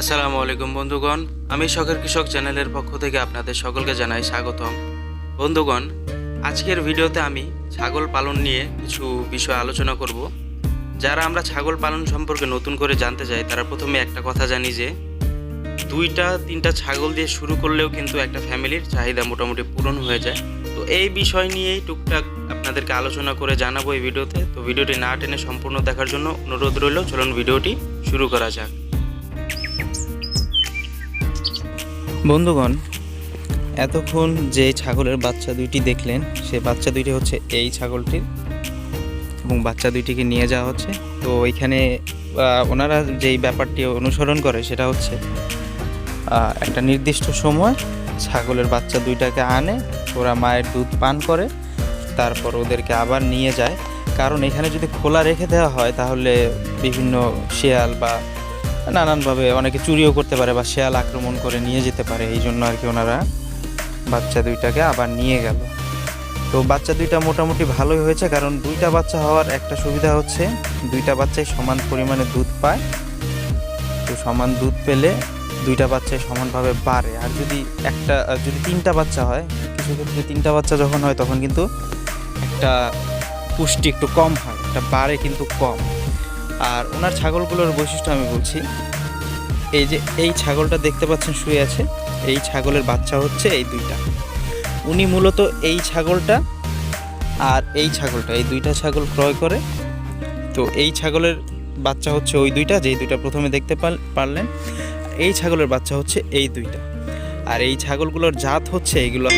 আসসালামু আলাইকুম বন্ধুগণ, আমি শখের কৃষক চ্যানেলের পক্ষ থেকে আপনাদের সকলকে জানাই স্বাগতম। বন্ধুগণ, আজকের ভিডিওতে আমি ছাগল পালন নিয়ে কিছু বিষয় আলোচনা করব। যারা আমরা ছাগল পালন সম্পর্কে নতুন করে জানতে চাই, তারা প্রথমে একটা কথা জানি যে, দুইটা, তিনটা ছাগল দিয়ে শুরু করলেও কিন্তু একটা ফ্যামিলির চাহিদা মোটামুটি পূরণ হয়ে যায়। তো এই বিষয় নিয়েই টুকটাক আপনাদেরকে আলোচনা করে জানাব এই ভিডিওতে। তো ভিডিওটি না টেনে সম্পূর্ণ দেখার জন্য অনুরোধ রইল, চলুন ভিডিওটি শুরু করা যাক। বন্ধুগণ, এতক্ষণ যে ছাগলের বাচ্চা দুইটি দেখলেন, সে বাচ্চা দুইটি হচ্ছে এই ছাগলটির এবং বাচ্চা দুইটিকে নিয়ে যাওয়া হচ্ছে। তো ওইখানে ওনারা যেই ব্যাপারটি অনুসরণ করে সেটা হচ্ছে একটা নির্দিষ্ট সময় ছাগলের বাচ্চা দুইটাকে আনে, ওরা মায়ের দুধ পান করে, তারপর ওদেরকে আবার নিয়ে যায়। কারণ এখানে যদি খোলা রেখে দেওয়া হয়, তাহলে বিভিন্ন শেয়াল বা নানানভাবে অনেকে চুরিও করতে পারে বা শেয়াল আক্রমণ করে নিয়ে যেতে পারে, এই জন্য আর কি ওনারা বাচ্চা দুইটাকে আবার নিয়ে গেল। তো বাচ্চা দুইটা মোটামুটি ভালোই হয়েছে, কারণ দুইটা বাচ্চা হওয়ার একটা সুবিধা হচ্ছে, দুইটা বাচ্চাই সমান পরিমাণে দুধ পায়। তো সমান দুধ পেলে দুইটা বাচ্চাই সমানভাবে বাড়ে। আর যদি একটা, যদি তিনটা বাচ্চা হয়, কিছু ক্ষেত্রে তিনটা বাচ্চা যখন হয়, তখন কিন্তু একটা পুষ্টি একটু কম হয়, একটা বাড়ে কিন্তু কম। আর ওনার ছাগলগুলোর বৈশিষ্ট্য আমি বলছি, এই যে এই ছাগলটা দেখতে পাচ্ছেন শুয়ে আছে, এই ছাগলের বাচ্চা হচ্ছে এই দুইটা। উনি মূলত এই ছাগলটা আর এই ছাগলটা, এই দুইটা ছাগল ক্রয় করে। তো এই ছাগলের বাচ্চা হচ্ছে ওই দুইটা, যেই দুইটা প্রথমে দেখতে পারলেন, এই ছাগলের বাচ্চা হচ্ছে এই দুইটা। আর এই ছাগলগুলোর জাত হচ্ছে এইগুলো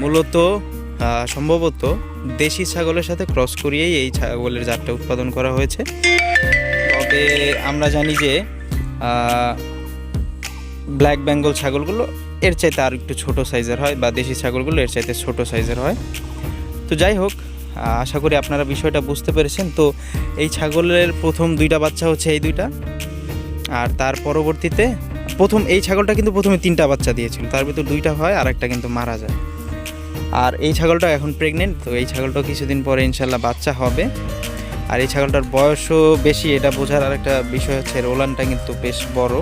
মূলত সম্ভবত দেশি ছাগলের সাথে ক্রস করিয়েই এই ছাগলের জাতটা উৎপাদন করা হয়েছে। তবে আমরা জানি যে ব্ল্যাক বেঙ্গল ছাগলগুলো এর চাইতে আর একটু ছোট সাইজের হয় বা দেশি ছাগলগুলো এর চাইতে ছোট সাইজের হয়। তো যাই হোক আশা করি আপনারা বিষয়টা বুঝতে পেরেছেন। তো এই ছাগলের প্রথম দুইটা বাচ্চা হচ্ছে এই দুইটা। আর তার পরবর্তীতে প্রথম এই ছাগলটা কিন্তু প্রথমে তিনটা বাচ্চা দিয়েছিল। তার ভিতর দুইটা হয় আর একটা কিন্তু মারা যায়। আর এই ছাগলটা এখন প্রেগনেন্ট তো এই ছাগলটা কিছুদিন পরে ইনশাল্লাহ বাচ্চা হবে। আর এই ছাগলটার বয়সও বেশি, এটা বোঝার আরেকটা বিষয় হচ্ছে এর ওলানটা কিন্তু বেশ বড়।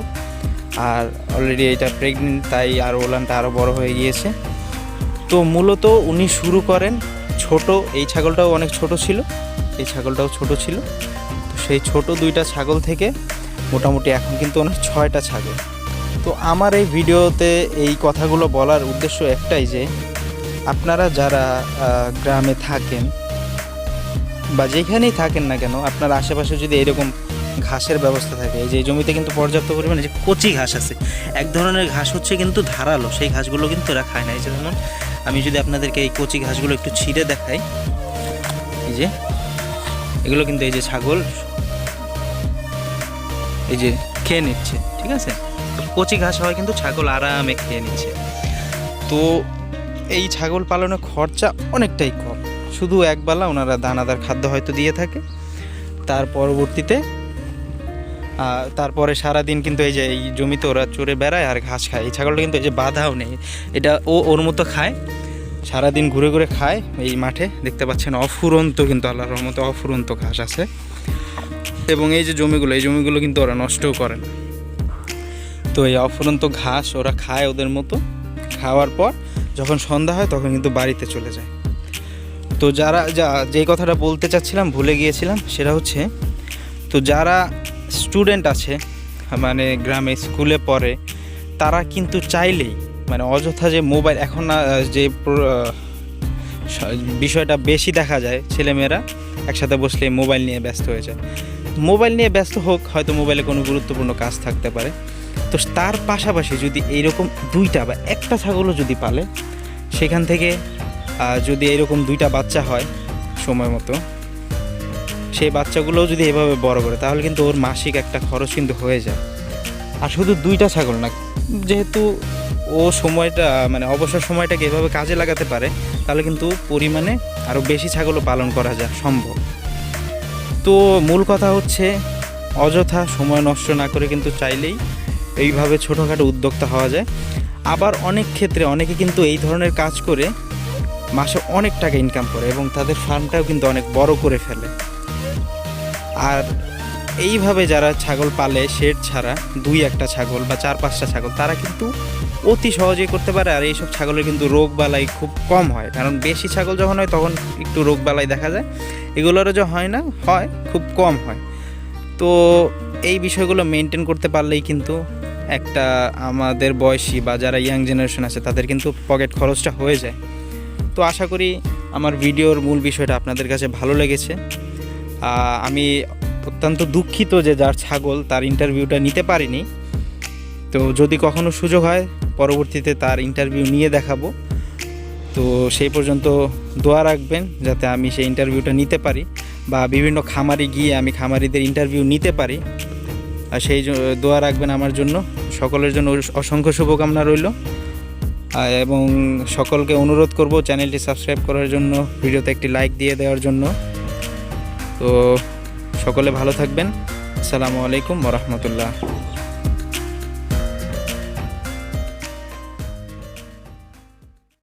আর অলরেডি এটা প্রেগনেন্ট তাই আর ওলানটা আরও বড় হয়ে গিয়েছে। তো মূলত উনি শুরু করেন ছোট, এই ছাগলটাও অনেক ছোট ছিল, এই ছাগলটাও ছোট ছিল। তো সেই ছোট দুইটা ছাগল থেকে মোটামুটি এখন কিন্তু অনেক ছয়টা ছাগল। তো আমার এই ভিডিওতে এই কথাগুলো বলার উদ্দেশ্য একটাই যে আপনারা যারা গ্রামে থাকেন বা যেখানেই থাকেন না কেন, আপনার আশেপাশে যদি এরকম ঘাসের ব্যবস্থা থাকে, এই যে জমিতে কিন্তু পর্যাপ্ত পরিমাণে যে কচি ঘাস আছে, এক ধরনের ঘাস হচ্ছে কিন্তু ধারালো, সেই ঘাসগুলো কিন্তু এরা খায় না। এই যেমন আমি যদি আপনাদেরকে এই কচি ঘাসগুলো একটু ছিঁড়ে দেখাই, এই যে, এগুলো কিন্তু এই যে ছাগল, এই যে খেয়ে নিচ্ছে, ঠিক আছে? কচি ঘাস হয় কিন্তু ছাগল আরামে খেয়ে নিচ্ছে। তো এই ছাগল পালনে খরচা অনেকটাই কম। শুধু একবেলা ওনারা দানাদার খাদ্য হয়তো দিয়ে থাকে। তার পরবর্তীতে তারপরে সারাদিন কিন্তু এই যে এই জমিতে ওরা চড়ে বেড়ায় আর ঘাস খায়। এই ছাগলটা কিন্তু এই যে বাধাও নেই। এটা ও ওর মতো খায়, সারাদিন ঘুরে ঘুরে খায় এই মাঠে। দেখতে পাচ্ছেন অফুরন্ত কিন্তু আল্লাহর রহমতে অফুরন্ত ঘাস আছে। এবং এই যে জমিগুলো, এই জমিগুলো কিন্তু ওরা নষ্টও করে না। তো এই অফুরন্ত ঘাস ওরা খায় ওদের মতো। খাওয়ার পর যখন সন্ধ্যা হয় তখন কিন্তু বাড়িতে চলে যায়। তো যারা, যা, যেই কথাটা বলতে চাচ্ছিলাম, ভুলে গিয়েছিলাম, সেটা হচ্ছে, তো যারা স্টুডেন্ট আছে মানে গ্রামে, স্কুলে পড়ে, তারা কিন্তু চাইলেই মানে অযথা যে মোবাইল, এখন যে বিষয়টা বেশি দেখা যায় ছেলেমেয়েরা, একসাথে বসলে মোবাইল নিয়ে ব্যস্ত হয়ে যায়। মোবাইল নিয়ে ব্যস্ত হোক, হয়তো মোবাইলে কোনো গুরুত্বপূর্ণ কাজ থাকতে পারে। তো তার পাশাপাশি যদি এইরকম দুইটা বা একটা ছাগলও যদি পালে সেখান থেকে যদি এরকম দুইটা বাচ্চা হয় সময় মতো, সেই বাচ্চাগুলোও যদি এভাবে বড় করে, তাহলে কিন্তু ওর মাসিক একটা খরচ কিন্তু হয়ে যায়। আর শুধু দুইটা ছাগল না, যেহেতু ও সময়টা মানে অবসর সময়টাকে এভাবে কাজে লাগাতে পারে, তাহলে কিন্তু পরিমাণে আরও বেশি ছাগলও পালন করা যায় সম্ভব। তো মূল কথা হচ্ছে, অযথা সময় নষ্ট না করে কিন্তু চাইলেই এইভাবে ছোটোখাটো উদ্যোক্তা হওয়া যায়। আবার অনেক ক্ষেত্রে অনেকে কিন্তু এই ধরনের কাজ করে মাসে অনেক টাকা ইনকাম করে এবং তাদের ফার্মটাও কিন্তু অনেক বড় করে ফেলে। আর এইভাবে যারা ছাগল পালে, শেড ছাড়া, দুই একটা ছাগল বা চার পাঁচটা ছাগল, তারা কিন্তু অতি সহজেই করতে পারে। আর এইসব ছাগলের কিন্তু রোগ বালাই খুব কম হয়। কারণ বেশি ছাগল যখন হয়, তখন একটু রোগ বালাই দেখা যায়। এগুলোরও যে হয় না, হয়, খুব কম হয়। তো এই বিষয়গুলো মেনটেন করতে পারলেই কিন্তু একটা আমাদের বয়সী বা যারা ইয়াং জেনারেশন আছে, তাদের কিন্তু পকেট খরচটা হয়ে যায়। তো আশা করি আমার ভিডিওর মূল বিষয়টা আপনাদের কাছে ভালো লেগেছে। আমি অত্যন্ত দুঃখিত যে যার ছাগল তার ইন্টারভিউটা নিতে পারিনি। তো যদি কখনো সুযোগ হয়, পরবর্তীতে তার ইন্টারভিউ নিয়ে দেখাবো। তো সেই পর্যন্ত দোয়া রাখবেন যাতে আমি সেই ইন্টারভিউটা নিতে পারি বা বিভিন্ন খামারে গিয়ে আমি খামারিদের ইন্টারভিউ নিতে পারি। আর সেই দোয়া রাখবেন আমার জন্য। সকলের জন্য অসংখ্য শুভকামনা রইল। এবং সকলকে অনুরোধ করব চ্যানেলটি সাবস্ক্রাইব করার জন্য, ভিডিওতে একটি লাইক দিয়ে দেওয়ার জন্য। তো সকলে ভালো থাকবেন। আসসালামু আলাইকুম রহমতুল্লাহ।